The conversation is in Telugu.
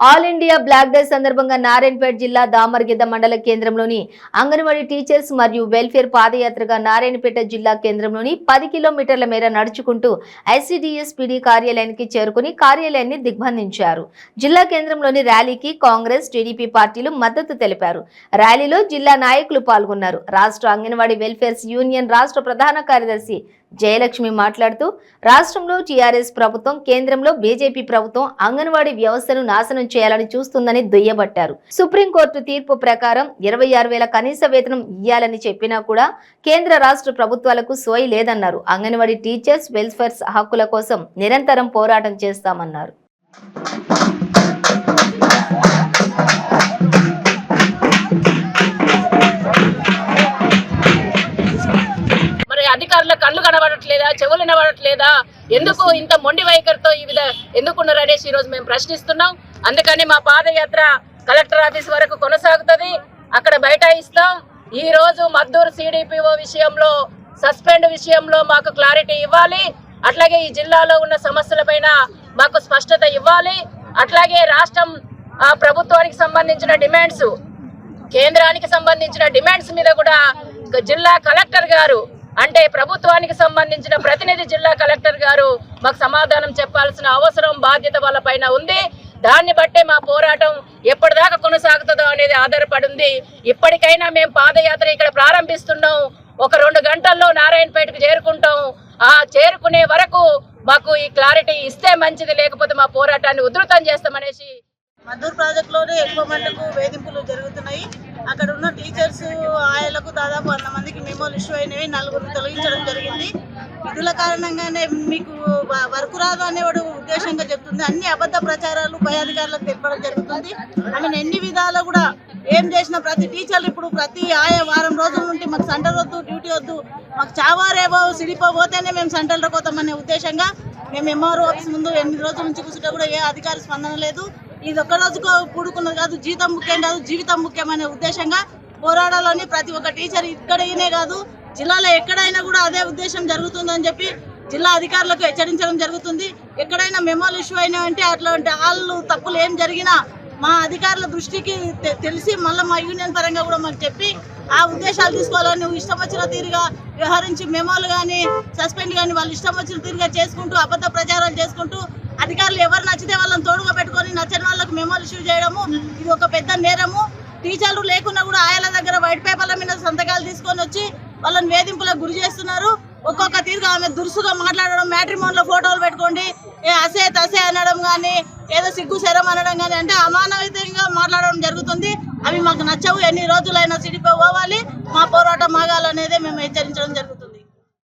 ఆల్ ఇండియా బ్లాక్ డే సందర్భంగా నారాయణపేట జిల్లా దామర్గిద్ద మండల కేంద్రంలోని అంగన్వాడీ టీచర్స్ మరియు వెల్ఫేర్ పాదయాత్రగా నారాయణపేట జిల్లా కేంద్రంలోని పది కిలోమీటర్ల మేర నడుచుకుంటూ ఐసీడీఎస్పీడీ కార్యాలయానికి చేరుకుని కార్యాలయాన్ని దిగ్బంధించారు. జిల్లా కేంద్రంలోని ర్యాలీకి కాంగ్రెస్ టీడీపీ పార్టీలు మద్దతు తెలిపారు. ర్యాలీలో జిల్లా నాయకులు పాల్గొన్నారు. రాష్ట్ర అంగన్వాడీ వెల్ఫేర్స్ యూనియన్ రాష్ట్ర ప్రధాన కార్యదర్శి జయలక్ష్మి మాట్లాడుతూ రాష్ట్రంలో టీఆర్ఎస్ ప్రభుత్వం కేంద్రంలో బీజేపీ ప్రభుత్వం అంగన్వాడీ వ్యవస్థను నాశనం చేయాలని చూస్తుందని దుయ్యబట్టారు. సుప్రీంకోర్టు తీర్పు ప్రకారం ఇరవై ఆరు వేల కనీస వేతనం ఇయ్యాలని చెప్పినా కూడా కేంద్ర రాష్ట్ర ప్రభుత్వాలకు సోయి లేదన్నారు. అంగన్వాడీ టీచర్స్ వెల్ఫేర్స్ హక్కుల కోసం నిరంతరం పోరాటం చేస్తామన్నారు. అధికారుల కళ్ళు కనబడట్లేదా? చెవులు కనబడట్లేదా ఎందుకు ఇంత మొండి వైఖరితో ఈ విధ ఎందుకున్నారు అనేసి ఈ రోజు మేము ప్రశ్నిస్తున్నాం. అందుకని మా పాదయాత్ర కలెక్టర్ ఆఫీస్ వరకు కొనసాగుతుంది. అక్కడ బైఠాయిస్తాం. ఈ రోజు మద్దూరు సిడిపిఓ విషయంలో సస్పెండ్ విషయంలో మాకు క్లారిటీ ఇవ్వాలి. అట్లాగే ఈ జిల్లాలో ఉన్న సమస్యలపైన మాకు స్పష్టత ఇవ్వాలి. అట్లాగే రాష్ట్రం ప్రభుత్వానికి సంబంధించిన డిమాండ్స్ కేంద్రానికి సంబంధించిన డిమాండ్స్ మీద కూడా జిల్లా కలెక్టర్ గారు అంటే ప్రభుత్వానికి సంబంధించిన ప్రతినిధి జిల్లా కలెక్టర్ గారు మాకు సమాధానం చెప్పాల్సిన అవసరం బాధ్యత వాళ్ళ పైన ఉంది. దాన్ని బట్టే మా పోరాటం ఎప్పటిదాకా కొనసాగుతుందో అనేది ఆధారపడింది. ఇప్పటికైనా మేము పాదయాత్ర ఇక్కడ ప్రారంభిస్తున్నాం. ఒక రెండు గంటల్లో నారాయణపేటకు చేరుకుంటాం. ఆ చేరుకునే వరకు మాకు ఈ క్లారిటీ ఇస్తే మంచిది లేకపోతే మా పోరాటాన్ని ఉధృతం చేస్తామనేసి మద్దూరు ప్రాజెక్టులోనే ఎక్కువ మటుకు వేధింపులు జరుగుతున్నాయి. అక్కడ ఉన్న టీచర్స్ ఆయలకు దాదాపు వంద మందికి మెమోలు ఇష్యూ అయినవి. నలుగురు తొలగించడం జరిగింది. విధుల కారణంగానే మీకు వర్క్ రాదు అనేవాడు ఉద్దేశంగా చెప్తుంది. అన్ని అబద్ధ ప్రచారాలు పై అధికారులకు తెలపడం జరుగుతుంది. ఆమెను ఎన్ని విధాలు కూడా ఏం చేసిన ప్రతి టీచర్లు ఇప్పుడు ప్రతి ఆయా వారం రోజుల నుండి మాకు సెంటర్ వద్దు డ్యూటీ వద్దు మాకు చావారేవో సిడిపోతేనే మేము సెంటర్లోకి పోతామనే ఉద్దేశంగా మేము ఎంఆర్ఓ ఆఫీస్ ముందు ఎనిమిది రోజుల నుంచి కూర్చుంటే కూడా ఏ అధికారి స్పందన లేదు. ఇది ఒక్క రోజుకో కూడుకున్నది కాదు జీతం ముఖ్యం కాదు జీవితం ముఖ్యమనే ఉద్దేశంగా పోరాడాలని ప్రతి ఒక్క టీచర్ ఇక్కడనే కాదు జిల్లాలో ఎక్కడైనా కూడా అదే ఉద్దేశం జరుగుతుందని చెప్పి జిల్లా అధికారులకు హెచ్చరించడం జరుగుతుంది. ఎక్కడైనా మెమోలు ఇష్యూ అయినా అంటే అట్లాంటి వాళ్ళు తప్పులు ఏం జరిగినా మా అధికారుల దృష్టికి తె- తెలిసి మళ్ళీ మా యూనియన్ పరంగా కూడా మాకు చెప్పి ఆ ఉద్దేశాలు తీసుకోవాలని నువ్వు ఇష్టం వచ్చిన తీరుగా వ్యవహరించి మెమోలు కానీ సస్పెండ్ కానీ వాళ్ళు ఇష్టం వచ్చిన తీరుగా చేసుకుంటూ అబద్ధ ప్రచారాలు చేసుకుంటూ అధికారులు ఎవరు నచ్చితే వాళ్ళని తోడుగా పెట్టుకొని నచ్చని వాళ్ళకు మెమోలు ఇష్యూ చేయడము ఇది ఒక పెద్ద నేరము. టీచర్లు లేకున్నా కూడా ఆయల దగ్గర వైట్ పేపర్ల మీద సంతకాలు తీసుకొని వచ్చి వాళ్ళని వేధింపులకు గురి చేస్తున్నారు. ఒక్కొక్క తీరుగా ఆమె దురుసుగా మాట్లాడడం మ్యాట్రిమోన్లో ఫోటోలు పెట్టుకోండి ఏ అసే తసే అనడం కానీ ఏదో సిగ్గు శరం అనడం కానీ అంటే అమానవితంగా మాట్లాడడం జరుగుతుంది. అవి మాకు నచ్చవు ఎన్ని రోజులైనా సిడిపో పోవాలి మా పోరాటం మాగాలనేదే మేము హెచ్చరించడం జరుగుతుంది.